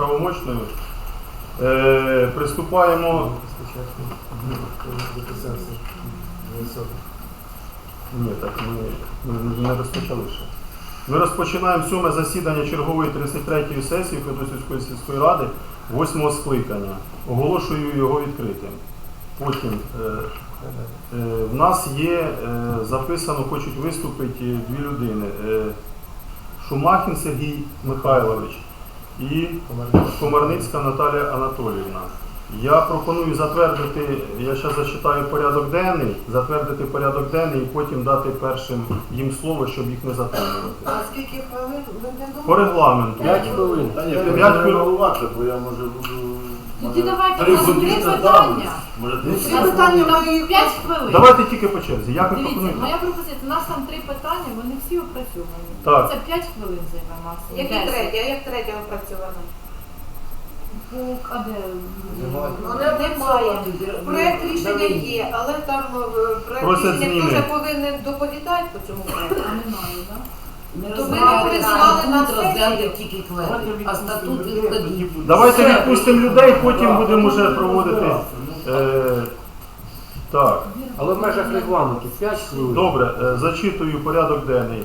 правомочною. Е, приступаємо. Ні, так ми, ми не розпочали ще. Ми розпочинаємо сьоме засідання чергової 33-ї сесії Федосівської сільської ради, восьмого скликання. Оголошую його відкритим. Потім е, е, в нас є е, записано, хочуть виступити дві людини. Е, Шумахін Сергій Михайлович і Комарницька Наталія Анатоліївна. Я пропоную затвердити, я зараз зачитаю порядок денний, затвердити порядок денний і потім дати першим їм слово, щоб їх не затримувати. А скільки хвилин? Ви не По регламенту. П'ять хвилин. Та ні, П'ять п'ять хвилин. хвилин бо я може буду. Тоді може, давайте три три питання. там, Може, питання мої 5 хвилин. Давайте тільки по черзі. Як ви Дивіться, пропонуєте? моя пропозиція, у нас там три питання, вони всі опрацьовані. Так. Це 5 хвилин займе максимум. Десять. третя? Як третя опрацьована? Ну, А де? Ну, не- немає. Проект рішення є, але там е, проект Просять рішення зміни. теж повинен доповідати по цьому проекту. А немає, так? То ви не прислали на Тут розглянути тільки кведи, а статут відкладів. Давайте відпустимо людей, потім будемо вже проводити. Е, так. Але в межах регламенту 5 хвилин. Добре, е, зачитую порядок денний.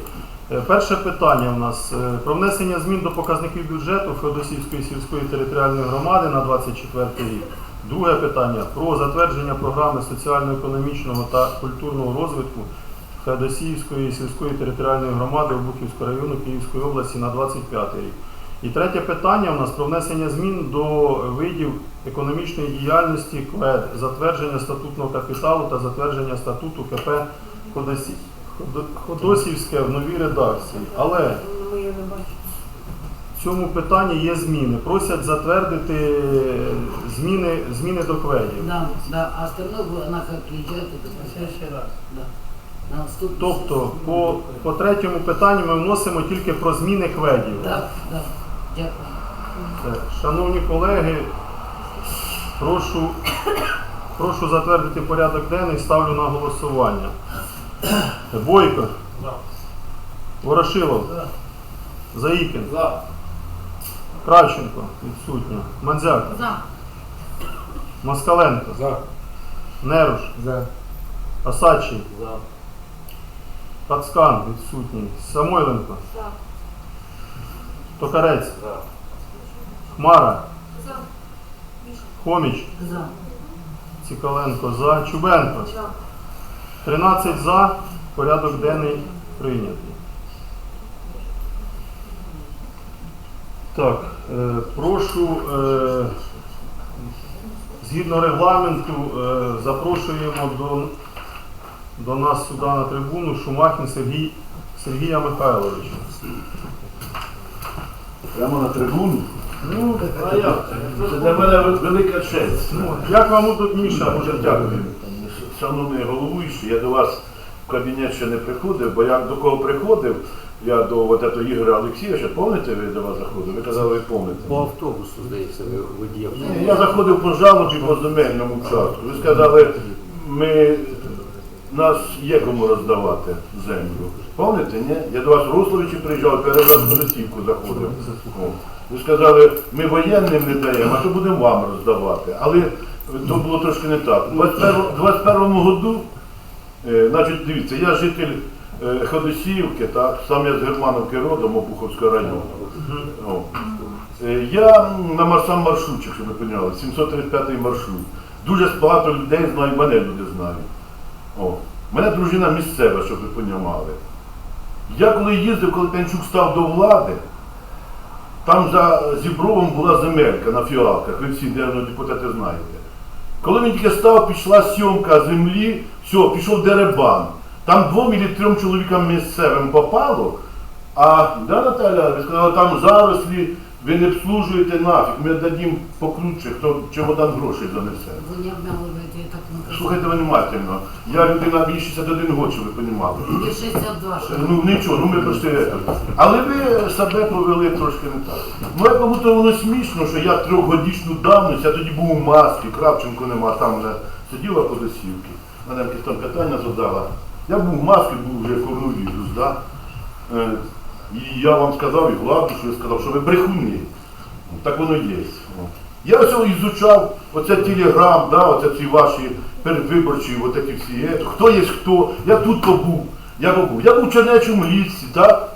Е, Перше питання у нас е, про внесення змін до показників бюджету Феодосівської сільської територіальної громади на 24 рік. Друге питання про затвердження програми соціально-економічного та культурного розвитку Феодосіївської сільської територіальної громади Обухівського району Київської області на 25 рік. І третє питання у нас про внесення змін до видів економічної діяльності КВЕД, затвердження статутного капіталу та затвердження статуту КП Ходосівське в новій редакції. Але в цьому питанні є зміни. Просять затвердити зміни, зміни до КВЕДів. Да, да, а остальное было на как приезжать, это следующий раз. Да. Тобто, по, по третьому питанню ми вносимо тільки про зміни КВЕДів. Да, да. Дякую. Шановні колеги, прошу, прошу затвердити порядок денний, ставлю на голосування. Бойко. Ворошилов. Заїкін. За. Кравченко. Відсутня. Мандзяк. За. Москаленко. За. Неруш. За. Осадчий. За. Пацкан. Відсутній. Самойленко. За. Токарець. За. Хмара. За. Хоміч. За. Цікаленко. За. Чубенко. За. 13 за, порядок денний прийнятий. Так, е, прошу, е, згідно регламенту, е, запрошуємо до, до нас сюди на трибуну Шумахін Сергій, Сергія Михайловича. Прямо на трибуну. Ну, А як це? Для мене велика честь. ну, як вам удобніше, може дякую. Шановний головуючий, я до вас в кабінет ще не приходив, бо я до кого приходив, я до от этого Ігоря Олексійовича, пам'ятаєте, ви до вас заходив? Ви казали, ви пам'ятаєте. По автобусу, здається, ви водіяв. Ні, Я заходив по жалобі по земельному участку. Ви сказали, ми, нас є кому роздавати землю. Пам'ятаєте, ні? Я до вас в Русловичі приїжджав, перший раз в Росівку заходив. О. Ви сказали, ми воєнним не даємо, а то будемо вам роздавати. Але то було трошки не так. У 21-му году, е, значить, дивіться, я житель е, Ходосіївки, так, сам я з Германовки родом, Обуховського району. Е, Я на сам маршрутчик, щоб ви поняли, 735 маршрут. Дуже багато людей знають, мене люди знають. О. Мене дружина місцева, щоб ви понімали. Я коли їздив, коли Пенчук став до влади, там за Зібровом була земелька на фіалках, ви всі деревні депутати знаєте. Коли він тільки став, пішла сьомка землі, все, пішов деребан. Там двом і трьом чоловікам місцевим попало, а да, Наталя, ви сказали, там зарослі, ви не обслужуєте нафіг, ми дадімо покруче, хто чемодан грошей занесе. Вы не обманываете, я так не Слухайте внимательно. Я людина мені 61 год, ви розуміли. Мне 62 Ну нічого, ну ми просто. Але ви себе повели трошки не так. Ну як будто воно смішно, що я трьохгодічну давність, я тоді був у масці, Кравченко нема, там вже сиділа по досівки. Мене якесь там питання задала. Я був в масці, був вже коронавірус, да? І я вам сказав, і владу, що я сказав, що ви брехуни. Так воно є. Я ось ізучав оце телеграм, да, оце ці ваші передвиборчі, от ці всі. е, Хто є хто, я тут побув. Я побув. Я був в Чернечому лісі, так?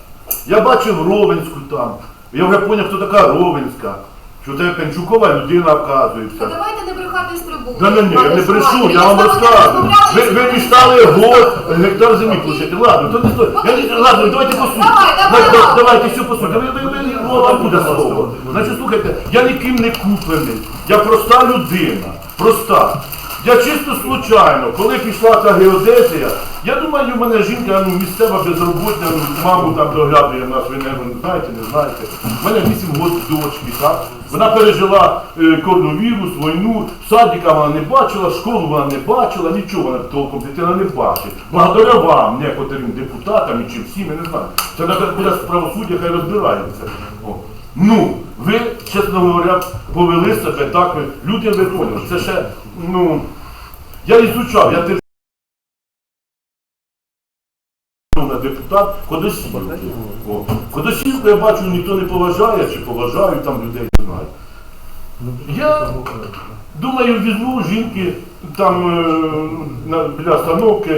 Я бачив Ровенську там. Я вже зрозумів, хто така Ровенська. Що це Пенчукова людина, оказується. Трибуни. Да не, не, я не прийшов, брешу, я вам розказую. Ви, ви дістали год гектар землі получити. Ладно, то не стоїть. Я не, ладно, давайте по суті. Давай, давай, Да- давай. Давайте все по суті. Ви, ви, ви, ну, вам буде слово. Значить, слухайте, я ніким не куплений. Я проста людина. Проста. Я чисто случайно, коли пішла ця геодезія, я думаю, у мене жінка ну, місцева безробітна, ну, маму там доглядує нас, ви не знаєте, не знаєте. У мене 8 років дочки, так? Вона пережила е, коронавірус, війну, садика вона не бачила, школу вона не бачила, нічого вона толком дитина не бачить. Благодаря вам, некоторим депутатам і чи всім, я не знаю. Це треба правосуддя, хай розбирається. О. Ну, ви, чесно говоря, повели себе так, ви, люди ви поняли. Це ще, ну, я ізучав, я теж на депутат Ходосівку. О, я бачу, ніхто не поважає, чи поважаю там людей, не знаю. Я думаю, візьму жінки там е, на, біля остановки,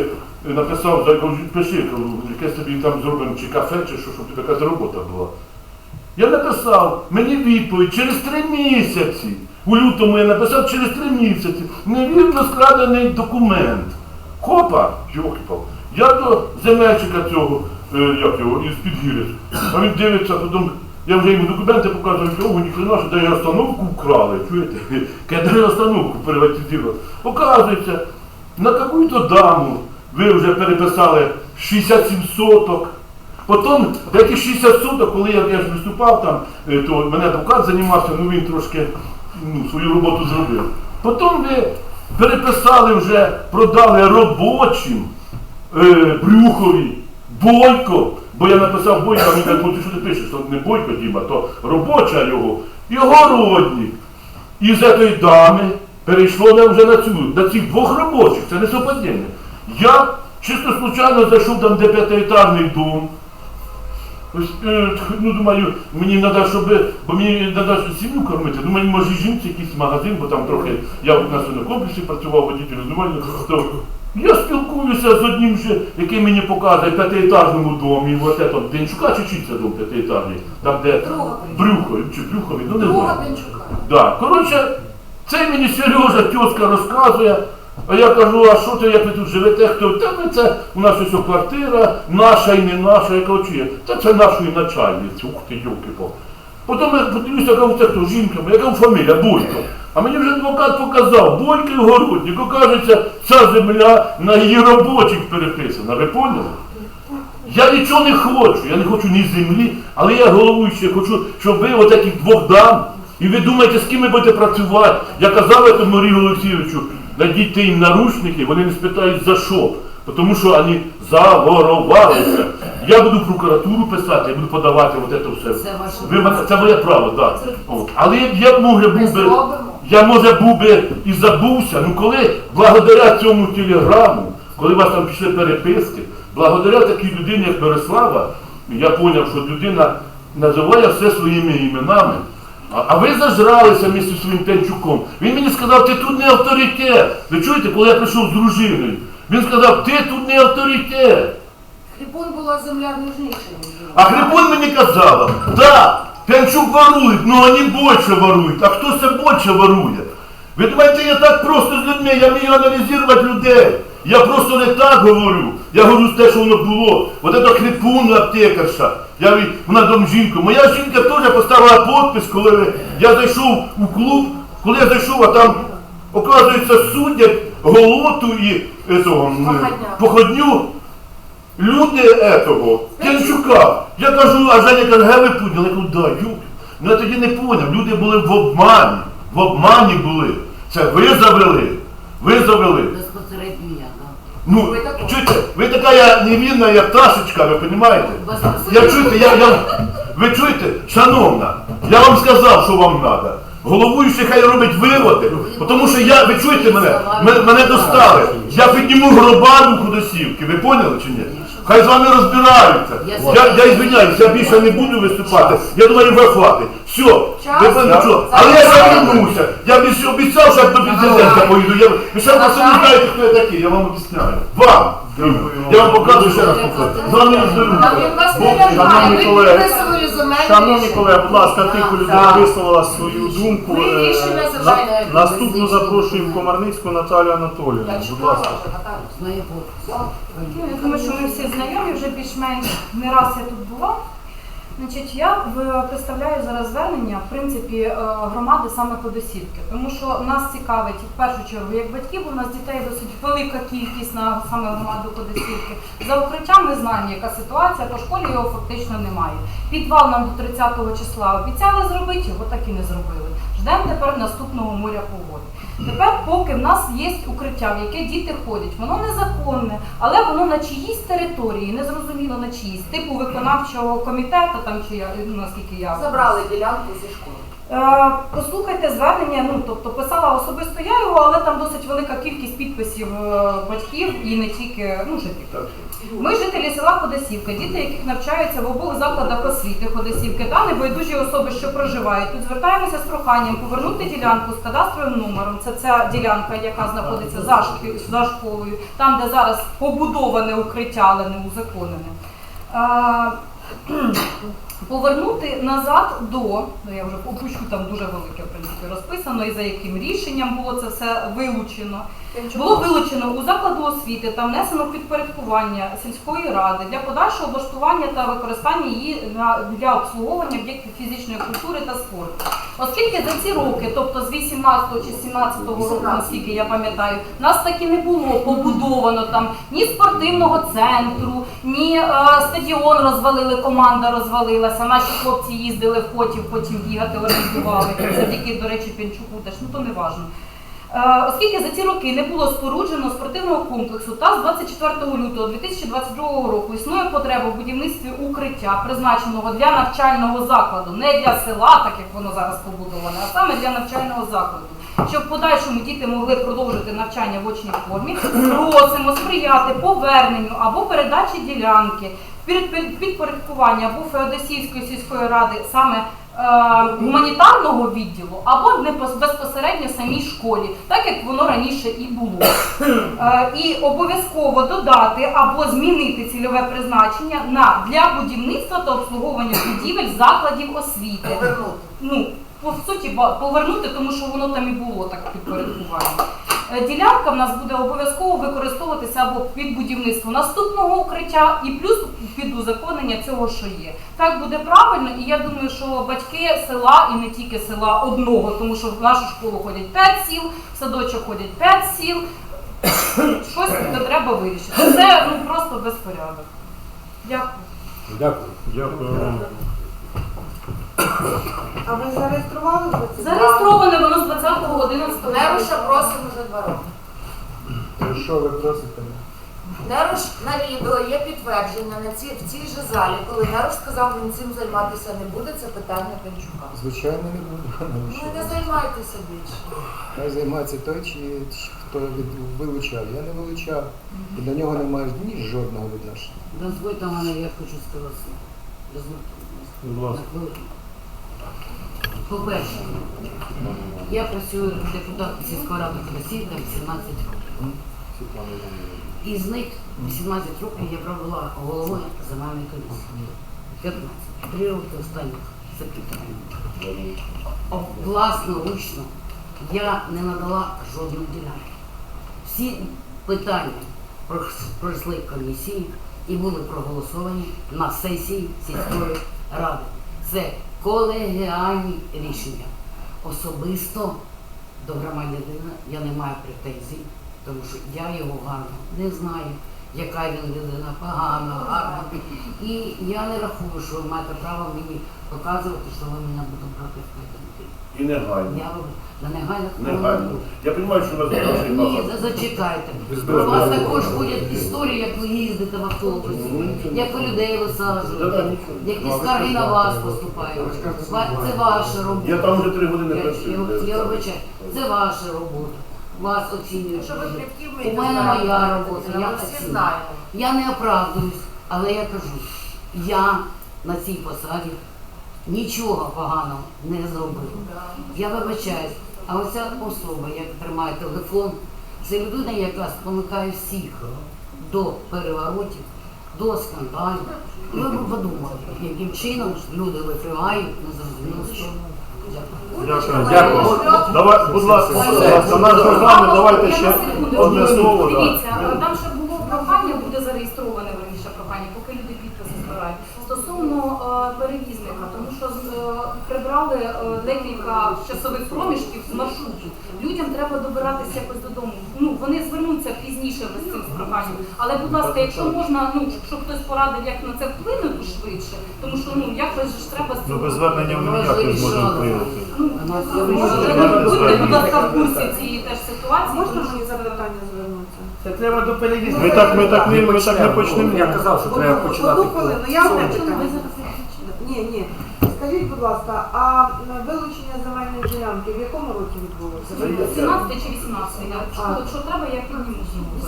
е, написав, пиши, кажу, яке собі там зробимо, чи кафе, чи що, щоб тобі якась робота була. Я написав, мені відповідь через три місяці. У лютому я написав через три місяці. Невірно складений документ. Хопа, йокипав. Я до земельчика цього, е, як його, із підгір'я. А він дивиться, потім я вже йому документи показую, що ніхрена, що де остановку вкрали, чуєте? Кедри остановку приватизували. Оказується, на какую-то даму ви вже переписали 67 соток. Потім деякі 60 суток, коли я, я ж виступав там, е, то мене адвокат займався, ну він трошки ну, свою роботу зробив. Потім ви переписали вже, продали робочим е, Брюхові, Бойко, бо я написав Бойко, а каже, ну ти що ти пишеш, то не Бойко Діма, то робоча його, його родник. І з цієї дами перейшло нам вже на цю, на цих двох робочих, це не совпадіння. Я чисто случайно зайшов там, де п'ятиетажний дом. Е, ну, думаю, мені треба, щоб, бо мені треба сім'ю кормити. Думаю, може жінці якийсь магазин, бо там трохи, я на свинокомплексі працював водителем, думаю, то я спілкуюся з одним же, який мені показує п'ятиетажному домі, от это, Денчука чи чий це дом п'ятиетажний, там де Брюхові, чи Брюхові, ну не знаю. Да. Коротше, це мені Сережа тьоска розказує. А я кажу, а що ти, як ви тут живете? Хто? Та ми це у нас ось квартира, наша і не наша, я кажу, чия? Та це нашої начальниці. Ух ти, пал Потім я подивлюся, кажу, це хто жінка, кажу, фамілія Бойко. А мені вже адвокат показав, Бойко і Городник. Окажеться, ця земля на її робочих переписана. Ви поняли? Я нічого не хочу, я не хочу ні землі, але я головуючий, хочу, щоб ви отаких двох дам, і ви думаєте, з ким ви будете працювати. Я казав тому Марію Олексійовичу, надійте їм наручники, вони не спитають за що. Тому що вони заворувалися. Я буду в прокуратуру писати, я буду подавати от це все. Це ваше Ви мене- це моє право, так. От. Але я, я б може був би. зробимо. Я може був би і забувся, ну коли благодаря цьому телеграму, коли у вас там пішли переписки, благодаря такій людині, як Борислава, я зрозумів, що людина називає все своїми іменами. А, а ви зажралися місце своїм Пенчуком. Він мені сказав, ти тут не авторитет. Ви чуєте, коли я прийшов з дружиною? Він сказав, ти тут не авторитет. Хрипун була земля нужніша. А Хрипун мені казала, да, Пянчук ворует, но они больше воруют. А хто це більше ворує? Ви думаєте, я так просто з людьми, я вмію аналізувати людей. Я просто не так говорю. Я говорю те, що воно було. Вот это хрипун аптекарша. Я від- вона дом жінку. Моя жінка теж поставила подпис, коли ви- я зайшов у клуб, коли я зайшов, а там, оказується, судять голоту і этого, м, Походня. походню люди этого, Кенчука. Я кажу, а Женя каже, ге ви поняли? Я кажу, да, юк. Ну я тоді не поняв. Люди були в обмані. В обмані були. Це ви завели. Ви завели. Я. Ну, Ви чуєте, ви така я невинна, як пташечка, ви розумієте? Я чуєте, я, я, ви чуєте, шановна, я вам сказав, що вам треба. Головуючий хай робить виводи, тому що я, ви чуєте мене, мене, мене достали. Я підніму гробану худосівки, ви поняли чи ні? Хай з вами розбираються. Я, я, звиняюсь, я більше не буду виступати. Я думаю, ви хватить. Все, мене що? Але я повернуся. Я б обіцяв, що я до президента поїду. Я, ви ще просто не знаєте, хто я такий, я вам обіцяю. Вам! Я вам покажу ще раз покажу. З вами розберуся. шановні колеги, будь ласка, тихо людина висловила свою думку. Рішення Наступну запрошуємо Комарницьку Наталію Анатоліївну. Будь ласка. Ну, Я думаю, що ми всі знайомі, вже більш-менш не раз я тут була. Значить, я представляю зараз звернення в принципі е, громади саме Ходосівки, тому що нас цікавить в першу чергу як батьків, у нас дітей досить велика кількість на саме громаду Ходосівки. За укриттям ми знаємо, яка ситуація, по школі його фактично немає. Підвал нам до 30 числа обіцяли зробити, його так і не зробили. Ждемо тепер наступного моря погоди. Тепер, поки в нас є укриття, в яке діти ходять, воно незаконне, але воно на чиїсь території, не зрозуміло на чиїсь, типу виконавчого комітету, там чи я ну, наскільки я Забрали ділянку зі школи. Е, Послухайте звернення, ну тобто писала особисто я його, але там досить велика кількість підписів е, батьків і не тільки ну, жителів. Ми жителі села Ходосівка, діти, яких навчаються в обох закладах освіти Ходосівки та небайдужі особи, що проживають. Тут звертаємося з проханням повернути ділянку з кадастровим номером. Це ця ділянка, яка знаходиться за, за школою, там, де зараз побудоване укриття, але не узаконене. Повернути назад до, ну я вже опущу там дуже велике в принципі розписано, і за яким рішенням було це все вилучено. Було вилучено у закладу освіти та внесено в підпорядкування сільської ради для подальшого облаштування та використання її на- для обслуговування об'єктів фізичної культури та спорту. Оскільки за ці роки, тобто з 18 чи 17 року, наскільки я пам'ятаю, нас так і не було побудовано там ні спортивного центру, ні е, стадіон розвалили, команда розвалилася. Наші хлопці їздили в Хотів, потім бігати орендували. Завдяки, до речі, Пінчуку теж, ну то не важно. Е, Оскільки за ці роки не було споруджено спортивного комплексу, та з 24 лютого 2022 року існує потреба в будівництві укриття, призначеного для навчального закладу, не для села, так як воно зараз побудоване, а саме для навчального закладу. Щоб в подальшому діти могли продовжити навчання в очній формі, просимо сприяти поверненню або передачі ділянки підпорядкування або Феодосійської сільської ради саме е, гуманітарного відділу або непос- безпосередньо самій школі, так як воно раніше і було. Е, І обов'язково додати або змінити цільове призначення на для будівництва та обслуговування будівель закладів освіти. Ну, по суті, повернути, тому що воно там і було так підпорядкування. Е, Ділянка в нас буде обов'язково використовуватися або під будівництво наступного укриття, і плюс під узаконення цього, що є. Так буде правильно, і я думаю, що батьки села і не тільки села одного, тому що в нашу школу ходять 5 сіл, в садочок ходять 5 сіл. Щось треба вирішити. Це ну просто безпорядок. Дякую. Дякую. Дякую. А ви зареєстрували вже це? Зареєстроване воно з 20.11. Неруша просимо вже два роки. Що ви просите? Неруш на відео є підтвердження на ці, в цій же залі, коли Неруш сказав, він цим займатися не буде, це питання Пенчука. Звичайно, не буду. Ну не займайтеся більше. Хай займається той, чи, чи хто від, вилучав. Я не вилучав. І до нього немає ні жодного відношення. Дозвольте мене, я хочу сказати. Дозвольте. Будь ласка. На хвилину. По-перше, я працюю депутатом сільської ради Красівка 18 років. Із них 18 років я провела головою земельної комісії. 15. Три роки останніх секретарем. Власноручно я не надала жодної ділянки. Всі питання пройшли комісії і були проголосовані на сесії сільської ради. Це колегіальні рішення. Особисто до громадянина я не маю претензій, тому що я його гарно не знаю, яка він людина, погана, гарна. І я не рахую, що ви маєте право мені показувати, що ви мене будете брати в кайданки. І негайно. Я вам на негайних Негайно. Я розумію, що у вас грошей ні, багато. за- зачекайте. У вас також ходять історії, як ви їздите в автобусі, як ви людей висаджуєте, які скарги на вас поступають. Ва- Це ваша робота. Я там вже три години Я- працюю. я- Я вибачаю, це ваша робота. Вас оцінюють. Що ви плітків У мене моя робота, я всі оцінюю. знаємо. Я не оправдуюсь, але я кажу, я на цій посаді нічого поганого не зробив. Я вибачаюсь, а оця особа, яка тримає телефон, це людина, яка спонукає всіх до переворотів, до скандалів. І ви б подумали, яким чином люди випивають незрозуміло що. Дякую. Дякую. Дякую. Давай, будь ласка, давайте ще одне слово. Дивіться, там ще було прохання, буде зареєстроване верніше прохання, поки люди підписи збирають. Стосовно е, перевізника, тому що е, прибрали е, декілька часових проміжків з маршруту. Людям треба добиратися якось додому. Ну вони звернуться пізніше з цим проханням. Але, будь ласка, якщо можна, ну щоб хтось порадив, як на це вплинути швидше, тому що ну якось ж треба з Ну, цього. без звернення ми ніяк не зможемо вплинути. Може, ви будьте, будь ласка, в курсі цієї теж ситуації. Можна мені запитання звернутися? Це треба до перевізора. Ми так, ми так не, ми так не почнемо. Я казав, що треба починати. Одну хвилину, я Ви Ні, ні. Скажіть, будь ласка, а вилучення земельної ділянки в якому році відбулося? 17 чи 18, я що, що треба, я підніму.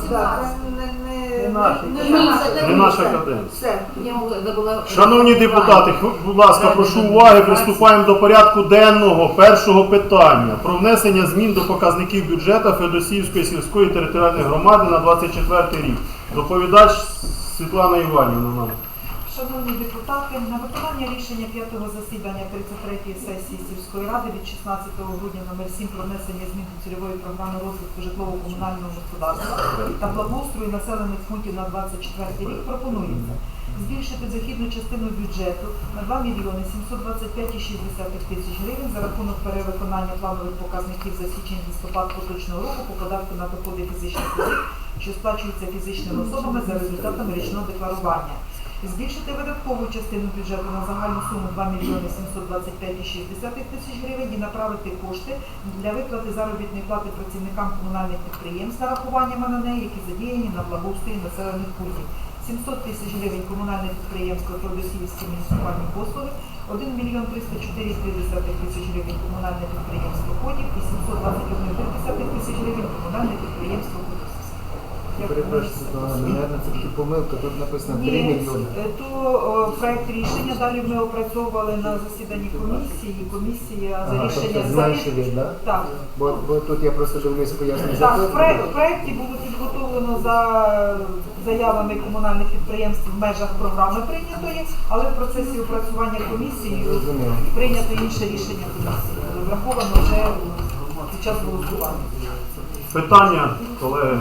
Так, це не, не, Не не, наша Не наша каденція. Все. Я забула- Шановні депутати, будь ласка, прошу уваги. Приступаємо до порядку денного першого питання про внесення змін до показників бюджету Федосіївської сільської територіальної громади на 24 рік. Доповідач Світлана Іванівна нам. Шановні депутати, на виконання рішення п'ятого засідання 33-ї сесії сільської ради від 16 грудня номер 7 про внесення змін до цільової програми розвитку житлово-комунального господарства та благоустрою населених пунктів на 24 рік пропонується збільшити дохідну частину бюджету на 2 мільйони 725,6 тисяч гривень за рахунок перевиконання планових показників за січень-листопад поточного року по податку на доходи фізичних осіб, що сплачуються фізичними особами за результатами річного декларування. Збільшити видаткову частину бюджету на загальну суму 2 мільйони 725,6 тисяч гривень і направити кошти для виплати заробітної плати працівникам комунальних підприємств з нарахуванням на неї, які задіяні на благоустрій населених пунктів. 700 тисяч гривень комунальне підприємство Трудосільські муніципальні послуги, 1 мільйон 304,3 тисяч гривень комунальне підприємство Ходів і 721,3 тисяч гривень комунальне підприємство. Перепрошую, наверное, це таки помилка, тут написано 3 Ні, мільйони. е, то о, проект рішення далі ми опрацьовували на засіданні комісії. і Комісія за Ага, рішення тобто зменшили, да? так. Бо, бо тут я просто дивлюсь пояснення Так, в проект- в проекті було підготовлено за заявами комунальних підприємств в межах програми прийнятої, але в процесі опрацювання комісії Зрозуміло. прийнято інше рішення комісії. Враховано вже під час голосування. Питання, колеги.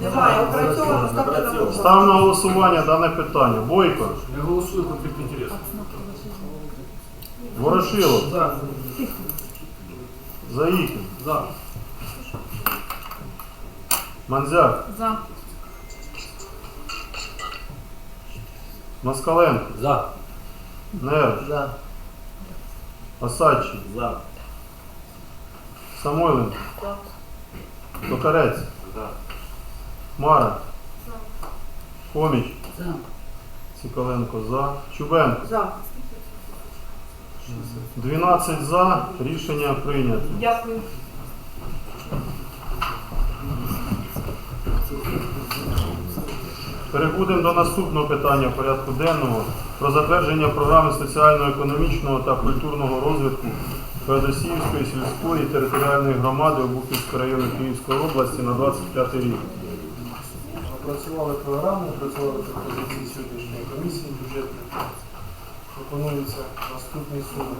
Немає, опрацьовано, ставте на голосування. Став на голосування дане питання. Бойко, Я голосую конфлікт інтересів. Ворошилов, За. Заїкін, За. Манзяк, За. Москаленко, За. Нерж, За. Осадчий, За. Самойленко, Токарець, За. Мара, Хоміч, За. Цікаленко за, Чубенко. За. 12 за, рішення прийнято. Дякую. Переходимо до наступного питання порядку денного про затвердження програми соціально-економічного та культурного розвитку Феодосіївської сільської територіальної громади Обухівського району Київської області на 25 рік. Опрацювали програму, опрацювали пропозиції сьогоднішньої комісії бюджетної. Пропонується наступні суми.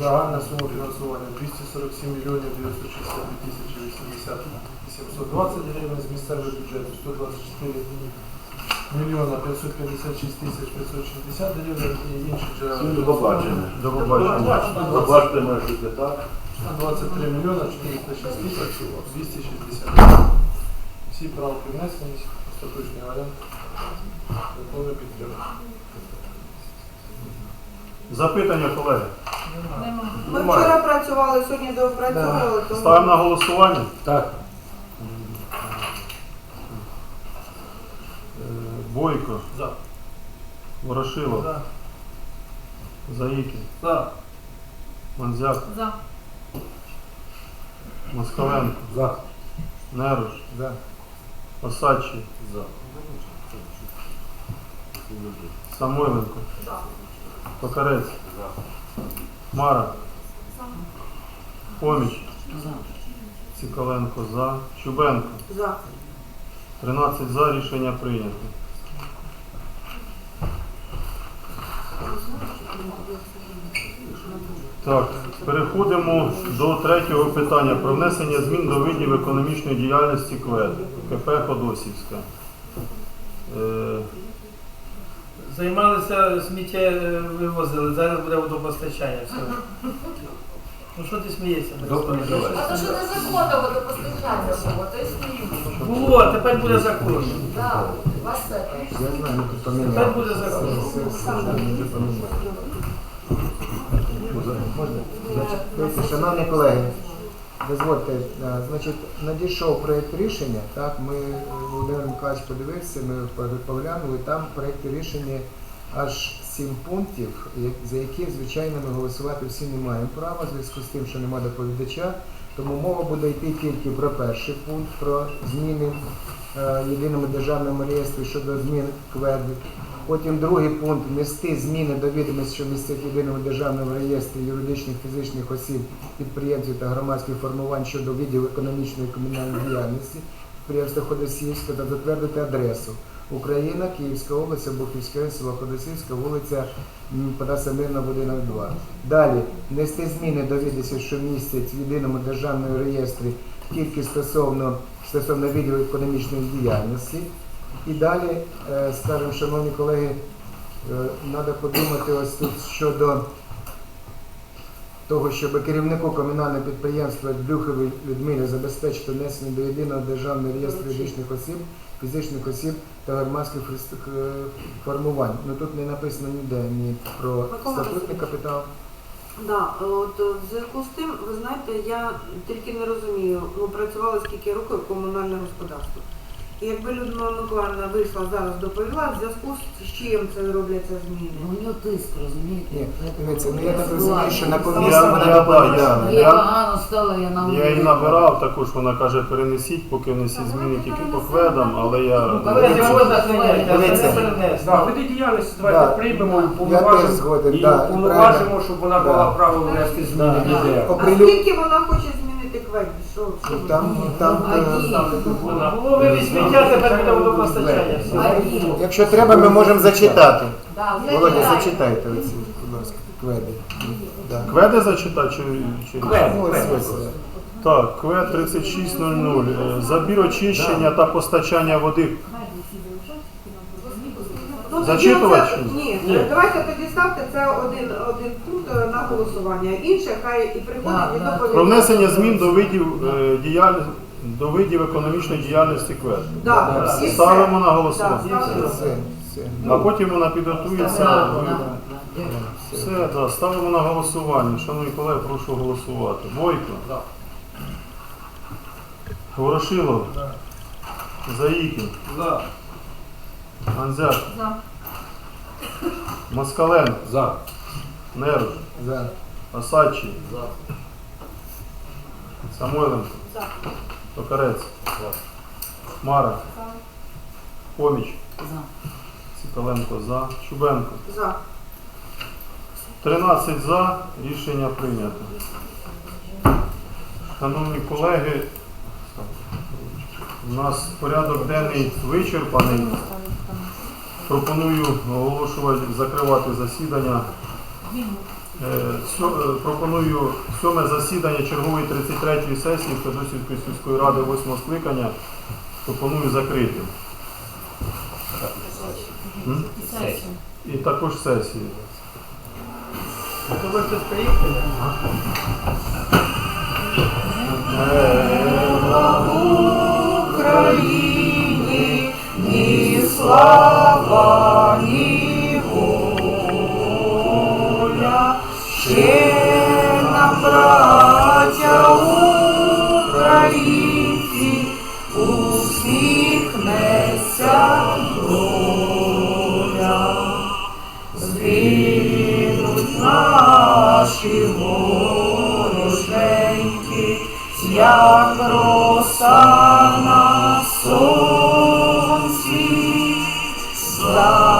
Загальна сума фінансування 247 мільйонів 962 тисячі 80 720 гривень з місцевого бюджету 124 мільйона 556 тисяч 560 гривень і інші джерела. До побачення. До побачення. Побачте наші так. 123 мільйона 406 тисяч 260. Всі правки внесені, остаточний варіант. Готові підтримати. Запитання, колеги. Ми вчора працювали, сьогодні доопрацьовували, тому Ставимо на голосування. Так. Е, Бойко, За. Ворошилов, За. Заїкін, За. Манзяк, За. Москаленко, За. Неруш, За. Осадчий, За. Самойленко. Токарець. Мара. Поміч. За. Цікаленко за. Чубенко. За. 13 за. Рішення прийнято. Так, переходимо до третього питання про внесення змін до видів економічної діяльності КВЕД КП Ходосівська. Е, Займалися сміття е, вивозили, зараз буде водопостачання. Все. Ну що ти смієшся? Доктор Миколаївич. А то що незаконно водопостачання було, то і. Було, а тепер буде закон. Так, вас це. Я знаю, Тепер буде закон. Можна? Дивіться, Шановні колеги, дозвольте, е, значить, надійшов проєкт рішення, так, ми, е, Володимир Миколаївич подивився, ми поглянули, там в проєкті рішення аж сім пунктів, за які, звичайно, ми голосувати всі не маємо права, в зв'язку з тим, що немає доповідача, тому мова буде йти тільки про перший пункт, про зміни е, в єдиному державному реєстрі щодо змін КВЕД. Потім другий пункт внести зміни до відомостей, що містять єдиному державному реєстрі юридичних фізичних осіб, підприємців та громадських формувань щодо видів економічної і комунальної діяльності підприємства Ходосівська та затвердити адресу. Україна, Київська область, Бухівське село Ходосівська, вулиця м, Панаса Мирна, будинок 2. Далі внести зміни до відомостей, що містять в єдиному державному реєстрі тільки стосовно, стосовно видів економічної діяльності. І далі, е, скажімо, шановні колеги, треба подумати ось тут щодо того, щоб керівнику комунального підприємства Блюховій Людмилі забезпечити внесення до єдиного державного реєстру юридичних осіб, фізичних осіб та громадських е, формувань. Ну тут не написано ніде ні про статутний капітал. Да, от е, в зв'язку з тим, ви знаєте, я тільки не розумію, ну працювала скільки років в комунальне господарство. І якби Людмила Миколаївна вийшла зараз доповіла, в зв'язку з чим це робляться зміни. Ну, у нього тиск, розумієте? Ні, Я дивіться, ну я так розумію. що на Я- комісії я- вона да. Я Я- погано стала, я на Я її набирав також, вона каже, перенесіть, поки внесі зміни тільки по кведам, але я. Давайте можна прийняти, а Дивіться. це. Да, види діяльності Да. давайте приймемо, Я теж повноважимо згоден, і да, і щоб вона Да. мала право внести зміни в. А Оприлю- скільки вона хоче кведі? Що, що ви Там, думаєте? там, А е, ні. Було вивіз сміття, тепер буде водопостачання. Все. Якщо треба, ми можемо зачитати. Да, Володя, зачитайте оці, будь ласка, кведи. Да. Кведи зачитати чи, чи... Квед. Ну, ось, ось, е. Так, КВ 3600. Е, Забір очищення та постачання води. Ну, Зачитувати оце- ні? Ні, давайте тоді ставте це один, один пункт е, на голосування. Інше хай і приходить Да, і да. доповідає. Про внесення змін до видів е, діяльності до видів економічної діяльності КВЕД. Да, Да. і все. Ставимо на Да, голосування. Все, все. А потім вона підготується. Да, ви- да, да. Все, да, ставимо на голосування. Шановні колеги, прошу голосувати. Бойко. Да. Ворошилов. Да. Заїкін. За. Анзяк. За. Москаленко. За. Неруш. За. Осадчий. Самойленко. Токарець. Мара. Поміч. За. Цікаленко за. Чубенко. За. 13 за. Рішення прийнято. Шановні колеги, у нас порядок денний вичерпаний. Пропоную оголошувати, закривати засідання. Е, е, Пропоную сьоме засідання чергової 33-ї сесії Федосівської сільської ради 8 скликання. Пропоную закрити. І також сесії. То слава, ще нам, браття усміхнеться доля. Наші вороженьки, як роса на сонці, love.